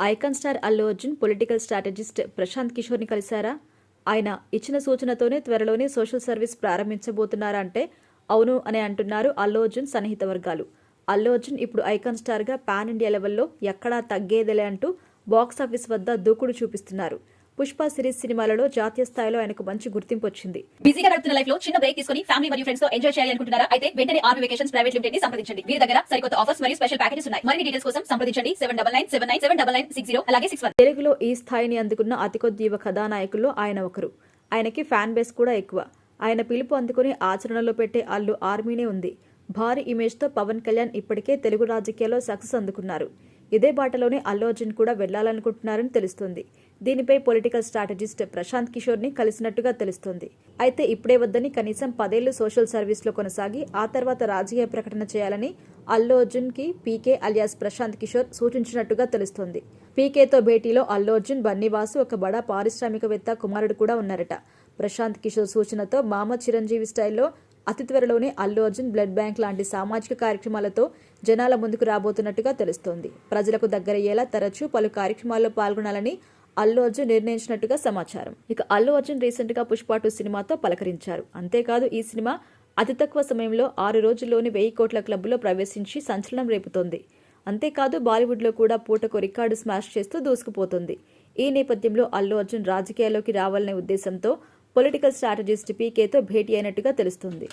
Icon star Allu Arjun political strategist Prashant కిషోర్ని కలిశారా? ఆయన ఇచ్చిన సూచనతోనే త్వరలోనే సోషల్ సర్వీస్ ప్రారంభించబోతున్నారా అంటే అవును అని అంటున్నారు అల్లు అర్జున్ సన్నిహిత వర్గాలు. అల్లు అర్జున్ ఇప్పుడు ఐకాన్ స్టార్గా పాన్ ఇండియా లెవెల్లో ఎక్కడా తగ్గేదేలే అంటూ బాక్స్ ఆఫీస్ వద్ద దూకుడు చూపిస్తున్నారు. పుష్ప సిరీస్ సినిమాలలో జాతీయ స్థాయిలో ఆయనకు మంచి గుర్తింపు వచ్చింది. బిజీగా గడుపుతున్న లైఫ్లో చిన్న బ్రేక్ తీసుకుని ఫ్యామిలీ మరియు ఫ్రెండ్స్తో ఎంజాయ్ చేయాలి అనుకుంటున్నారా? అయితే వెంటనే ఆర్మీ వెకేషన్స్ ప్రైవేట్ లిమిటెడ్ని సంప్రదించండి. వీరి దగ్గర సరికొత్త ఆఫర్స్ మరియు స్పెషల్ ప్యాకేజెస్ ఉన్నాయి. మరిన్ని డీటెయిల్స్ కోసం సంప్రదించండి. Seven double nine seven nine seven double nine six zero అలాగే సిక్స్ వన్ తెలుగులో ఈ స్థాయిని అందుకున్న అతి కొద్ది యువ కథానాయకుల్లో ఆయన ఒకరు. ఆయనకి ఫ్యాన్ బేస్ కూడా ఎక్కువ. ఆయన పిలుపు అందుకుని ఆచరణలో పెట్టే అల్లు ఆర్మీనే ఉంది. భారీ ఇమేజ్తో పవన్ కళ్యాణ్ ఇప్పటికే తెలుగు రాజకీయాల్లో సక్సెస్ అందుకున్నారు. ఇదే బాటలోనే అల్లు అర్జున్ కూడా వెళ్ళాలనుకుంటున్నారని తెలుస్తోంది. దీనిపై పొలిటికల్ స్ట్రాటజిస్ట్ ప్రశాంత్ కిషోర్ని కలిసినట్టుగా తెలుస్తోంది. అయితే ఇప్పుడే వద్దని కనీసం పదేళ్ళు సోషల్ సర్వీస్లో కొనసాగి ఆ తర్వాత రాజకీయ ప్రకటన చేయాలని అల్లు అర్జున్కి పీకే అలియాస్ ప్రశాంత్ కిషోర్ సూచించినట్టుగా తెలుస్తోంది. పీకేతో భేటీలో అల్లు అర్జున్ బన్నీవాసు ఒక బడా పారిశ్రామికవేత్త కుమారుడు కూడా ఉన్నారట. ప్రశాంత్ కిషోర్ సూచనతో మామ చిరంజీవి స్టైల్లో అతి త్వరలోనే అల్లు అర్జున్ బ్లడ్ బ్యాంక్ లాంటి సామాజిక కార్యక్రమాలతో జనాల ముందుకు రాబోతున్నట్టుగా తెలుస్తోంది. ప్రజలకు దగ్గరయ్యేలా తరచూ పలు కార్యక్రమాల్లో పాల్గొనాలని అల్లు అర్జున్ నిర్ణయించినట్టుగా సమాచారం. ఇక అల్లు అర్జున్ రీసెంట్గా పుష్ప టూ సినిమాతో పలకరించారు. అంతేకాదు ఈ సినిమా అతి తక్కువ సమయంలో ఆరు రోజుల్లోని వెయ్యి కోట్ల క్లబ్లో ప్రవేశించి సంచలనం రేపుతోంది. అంతేకాదు బాలీవుడ్లో కూడా పూటకు రికార్డు స్మాష్ చేస్తూ దూసుకుపోతుంది. ఈ నేపథ్యంలో అల్లు అర్జున్ రాజకీయాల్లోకి రావాలనే ఉద్దేశంతో పొలిటికల్ స్ట్రాటజిస్ట్ పీకేతో భేటీ అయినట్టుగా తెలుస్తుంది.